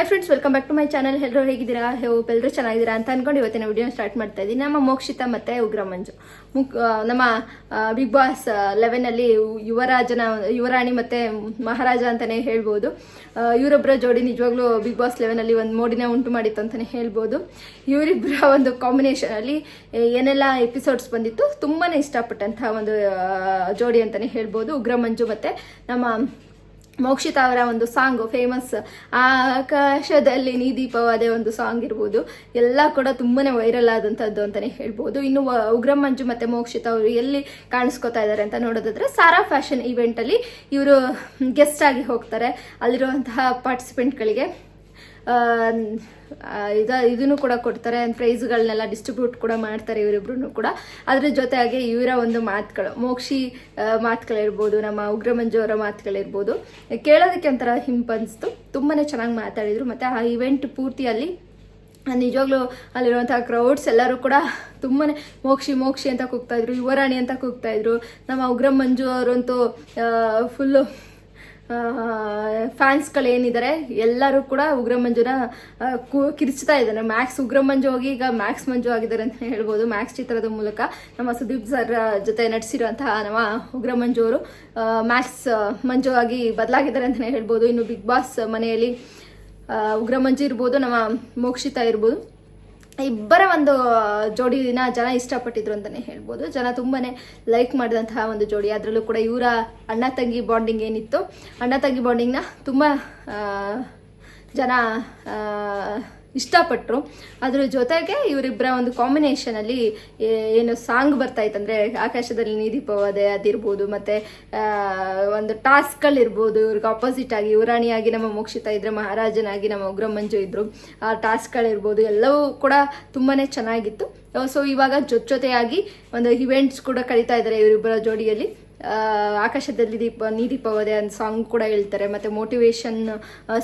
Hi friends welcome back to my channel ಎಲ್ಲರೂ ಹೇಗಿದ್ದೀರಾ? Hope ಎಲ್ಲರೂ ಚೆನ್ನಾಗಿದ್ದೀರಾ ಅಂತ ಅನ್ಕೊಂಡು ಇವತ್ತಿನ ವಿಡಿಯೋ ಸ್ಟಾರ್ಟ್ ಮಾಡ್ತಾ ಇದ್ದೀನಿ. ನಮ್ಮ ಮೋಕ್ಷಿತ ಮತ್ತೆ ಉಗ್ರ ಮಂಜು. ಮುಕ್ ನಮ್ಮ ಬಿಗ್ ಬಾಸ್ ಲೆವೆನಲ್ಲಿ ಯುವರಾಜನ, ಯುವರಾಣಿ ಮತ್ತೆ ಮಹಾರಾಜ ಅಂತಾನೆ ಹೇಳ್ಬೋದು. ಇವರೊಬ್ಬರ ಜೋಡಿ ನಿಜವಾಗ್ಲೂ ಬಿಗ್ ಬಾಸ್ ಲೆವೆನಲ್ಲಿ ಒಂದು ಮೋಡಿನ ಉಂಟು ಮಾಡಿತ್ತು ಅಂತಾನೆ ಹೇಳ್ಬೋದು. ಇವರಿಬ್ಬರ ಒಂದು ಕಾಂಬಿನೇಷನ್ ಅಲ್ಲಿ ಏನೆಲ್ಲ ಎಪಿಸೋಡ್ಸ್ ಬಂದಿತ್ತು, ತುಂಬಾನೇ ಇಷ್ಟಪಟ್ಟಂತಹ ಒಂದು ಜೋಡಿ ಅಂತಾನೆ ಹೇಳ್ಬೋದು. ಉಗ್ರ ಮಂಜು ಮತ್ತೆ ನಮ್ಮ ಮೋಕ್ಷಿತ ಅವರ ಒಂದು ಸಾಂಗು ಫೇಮಸ್ ಆಕಾಶದಲ್ಲಿ ನೀ ದೀಪವಾದೆ ಒಂದು ಸಾಂಗ್ ಇರ್ಬೋದು. ಎಲ್ಲ ಕೂಡ ತುಂಬಾ ವೈರಲ್ ಆದಂಥದ್ದು ಅಂತಾನೆ ಹೇಳ್ಬೋದು. ಇನ್ನು ವ- ಉಗ್ರ ಮಂಜು ಮತ್ತೆ ಮೋಕ್ಷಿತ ಅವರು ಎಲ್ಲಿ ಕಾಣಿಸ್ಕೊತಾ ಇದ್ದಾರೆ ಅಂತ ನೋಡೋದಾದ್ರೆ ಸಾರಾ ಫ್ಯಾಷನ್ ಇವೆಂಟ್ ಅಲ್ಲಿ ಇವರು ಗೆಸ್ಟ್ ಆಗಿ ಹೋಗ್ತಾರೆ. ಅಲ್ಲಿರುವಂತಹ ಪಾರ್ಟಿಸಿಪೆಂಟ್ಗಳಿಗೆ ಇದ, ಇದನ್ನು ಕೂಡ ಕೊಡ್ತಾರೆ ಪ್ರೈಸ್ಗಳನ್ನೆಲ್ಲ ಡಿಸ್ಟ್ರಿಬ್ಯೂಟ್ ಕೂಡ ಮಾಡ್ತಾರೆ ಇವರಿಬ್ರು ಕೂಡ. ಅದ್ರ ಜೊತೆಗೆ ಇವರ ಒಂದು ಮಾತುಗಳು, ಮೋಕ್ಷಿ ಮಾತುಗಳಿರ್ಬೋದು, ನಮ್ಮ ಉಗ್ರಮಂಜು ಅವರ ಮಾತುಗಳಿರ್ಬೋದು. ಕೇಳೋದಕ್ಕೆ ಒಂಥರ ಹಿಂಪನ್ಸ್ತು ತುಂಬಾ ಚೆನ್ನಾಗಿ ಮಾತಾಡಿದ್ರು. ಮತ್ತೆ ಆ ಇವೆಂಟ್ ಪೂರ್ತಿಯಲ್ಲಿ ನಿಜವಾಗ್ಲೂ ಅಲ್ಲಿರುವಂಥ ಕ್ರೌಡ್ಸ್ ಎಲ್ಲರೂ ಕೂಡ ತುಂಬಾನೇ ಮೋಕ್ಷಿ ಮೋಕ್ಷಿ ಅಂತ ಕೂಗ್ತಾಯಿದ್ರು ಯುವರಾಣಿ ಅಂತ ಕೂಗ್ತಾಯಿದ್ರು ನಮ್ಮ ಉಗ್ರಮಂಜು ಅವರಂತೂ ಫುಲ್ಲು ಫ್ಯಾನ್ಸ್ಗಳೇನಿದ್ದಾರೆ ಎಲ್ಲರೂ ಕೂಡ ಉಗ್ರ ಮಂಜುನ ಕಿರ್ಚ್ತಾ ಇದ್ದಾರೆ. ಮ್ಯಾಕ್ಸ್ ಉಗ್ರ ಮಂಜು ಹೋಗಿ ಈಗ ಮ್ಯಾಕ್ಸ್ ಮಂಜು ಆಗಿದ್ದಾರೆ ಅಂತ ಹೇಳ್ಬೋದು. ಮ್ಯಾಕ್ಸ್ ಚಿತ್ರದ ಮೂಲಕ ನಮ್ಮ ಸುದೀಪ್ ಸರ್ ಜೊತೆ ನಟಿಸಿರುವಂತಹ ನಮ್ಮ ಉಗ್ರ ಮಂಜು ಅವರು ಮ್ಯಾಕ್ಸ್ ಮಂಜು ಆಗಿ ಬದಲಾಗಿದ್ದಾರೆ ಅಂತಲೇ ಹೇಳ್ಬೋದು. ಇನ್ನು ಬಿಗ್ ಬಾಸ್ ಮನೆಯಲ್ಲಿ ಉಗ್ರಮಂಜು ಉಗ್ರ ಮಂಜು ಇರ್ಬೋದು, ನಮ್ಮ ಮೋಕ್ಷಿತ ಇರ್ಬೋದು. ಇಬ್ಬರ ಒಂದು ಜೋಡಿನ ಜನ ಇಷ್ಟಪಟ್ಟಿದ್ರು ಅಂತಲೇ ಹೇಳ್ಬೋದು. ಜನ ತುಂಬಾ ಲೈಕ್ ಮಾಡಿದಂತಹ ಒಂದು ಜೋಡಿ. ಅದರಲ್ಲೂ ಕೂಡ ಇವರ ಅಣ್ಣ ತಂಗಿ ಬಾಂಡಿಂಗ್ ಏನಿತ್ತು. ಅಣ್ಣ ತಂಗಿ ಬಾಂಡಿಂಗ್ನ ತುಂಬ ಜನ ಇಷ್ಟಪಟ್ಟರು ಅದ್ರ ಜೊತೆಗೆ ಇವರಿಬ್ಬರ ಒಂದು ಕಾಂಬಿನೇಷನಲ್ಲಿ ಏನು ಸಾಂಗ್ ಬರ್ತಾ ಇತ್ತಂದ್ರೆ ಆಕಾಶದಲ್ಲಿ ನೀದೀಪವಾದೆ ಅದಿರ್ಬೋದು, ಮತ್ತೆ ಒಂದು ಟಾಸ್ಕ್ಗಳಿರ್ಬೋದು ಇವ್ರಿಗೆ ಆಪೋಸಿಟ್ ಆಗಿ ಯುವರಾಣಿಯಾಗಿ ನಮ್ಮ ಮೋಕ್ಷಿತ ಇದ್ದರೆ ಮಹಾರಾಜನಾಗಿ ನಮ್ಮ ಉಗ್ರ ಮಂಜು ಇದ್ರು. ಆ ಟಾಸ್ಕ್ಗಳಿರ್ಬೋದು ಎಲ್ಲವೂ ಕೂಡ ತುಂಬಾನೇ ಚೆನ್ನಾಗಿತ್ತು. ಸೊ ಇವಾಗ ಜೊತೆ ಜೊತೆಯಾಗಿ ಒಂದು ಇವೆಂಟ್ಸ್ ಕೂಡ ಕಳೀತಾ ಇದ್ದಾರೆ ಇವರಿಬ್ಬರ ಜೋಡಿಯಲ್ಲಿ. ಆಕಾಶದಲ್ಲಿ ದೀಪ, ನೀ ದೀಪವಾದೆ ಅಂತ ಸಾಂಗ್ ಕೂಡ ಹೇಳ್ತಾರೆ, ಮತ್ತೆ ಮೋಟಿವೇಶನ್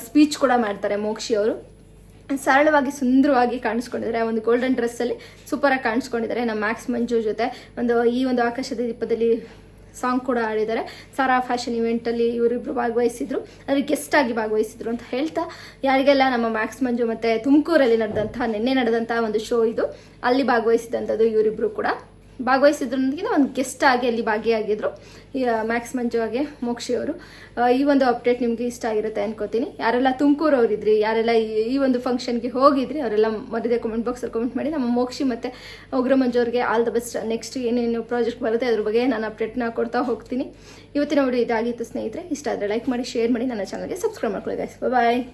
ಸ್ಪೀಚ್ ಕೂಡ ಮಾಡ್ತಾರೆ ಮೋಕ್ಷಿ ಅವರು ಸರಳವಾಗಿ, ಸುಂದರವಾಗಿ ಕಾಣಿಸ್ಕೊಂಡಿದ್ದಾರೆ. ಒಂದು ಗೋಲ್ಡನ್ ಡ್ರೆಸ್ಸಲ್ಲಿ ಸೂಪರಾಗಿ ಕಾಣಿಸ್ಕೊಂಡಿದ್ದಾರೆ ನಮ್ಮ ಮ್ಯಾಕ್ಸ್ ಮಂಜು ಜೊತೆ. ಒಂದು, ಈ ಒಂದು ಆಕಾಶದ ದೀಪದಲ್ಲಿ ಸಾಂಗ್ ಕೂಡ ಆಡಿದ್ದಾರೆ ಸಾರಾ ಫ್ಯಾಷನ್ ಇವೆಂಟಲ್ಲಿ ಇವರಿಬ್ರು ಭಾಗವಹಿಸಿದ್ರು. ಅದ್ರ ಗೆಸ್ಟ್ ಆಗಿ ಭಾಗವಹಿಸಿದ್ರು ಅಂತ ಹೇಳ್ತಾ, ಯಾರಿಗೆಲ್ಲ ನಮ್ಮ ಮ್ಯಾಕ್ಸ್ ಮಂಜು ಮತ್ತೆ ತುಮಕೂರಲ್ಲಿ ನಡೆದಂತಹ, ನಿನ್ನೆ ನಡೆದಂತಹ ಒಂದು ಶೋ ಇದು, ಅಲ್ಲಿ ಭಾಗವಹಿಸಿದಂಥದ್ದು ಇವರಿಬ್ರು ಕೂಡ. ಭಾಗವಹಿಸಿದ್ರೊಂದಿಗೆ ಒಂದು ಗೆಸ್ಟ್ ಆಗಿ ಅಲ್ಲಿ ಭಾಗಿಯಾಗಿದ್ರು. ಮ್ಯಾಕ್ಸ್ ಮಂಜು ಹಾಗೆ ಮೋಕ್ಷಿ ಅವರು. ಈ ಒಂದು ಅಪ್ಡೇಟ್ ನಿಮಗೆ ಇಷ್ಟ ಆಗಿರುತ್ತೆ ಅನ್ಕೋತೀನಿ. ಯಾರೆಲ್ಲ ತುಮಕೂರು ಅವರಿದ್ರಿ ಯಾರೆಲ್ಲ ಈ- ಒಂದು ಫಂಕ್ಷನ್ಗೆ ಹೋಗಿದ್ರಿ, ಅವರೆಲ್ಲ ಮರಿದೆ ಕಮೆಂಟ್ ಬಾಕ್ಸಲ್ಲಿ ಕಮೆಂಟ್ ಮಾಡಿ, ನಮ್ಮ ಮೋಕ್ಷಿ ಮತ್ತು ಉಗ್ರ ಮಂಜು ಅವ್ರಿಗೆ ಆಲ್ ದ ಬೆಸ್ಟ್ ನೆಕ್ಸ್ಟ್ ಏನೇನು ಪ್ರಾಜೆಕ್ಟ್ ಬರುತ್ತೆ, ಅದ್ರ ಬಗ್ಗೆ ನಾನು ಅಪ್ಡೇಟ್ನ ಕೊಡ್ತಾ ಹೋಗ್ತೀನಿ. ಇವತ್ತಿನ ವಿಡಿಯೋ ಇದಾಗಿತ್ತು ಸ್ನೇಹಿತರೆ. ಇಷ್ಟ ಆದರೆ ಲೈಕ್ ಮಾಡಿ ಶೇರ್ ಮಾಡಿ, ನನ್ನ ಚಾನಲ್ಗೆ ಸಬ್ಸ್ಕ್ರೈಬ್ ಮಾಡ್ಕೊಳ್ಳಿ ಬಾಯ್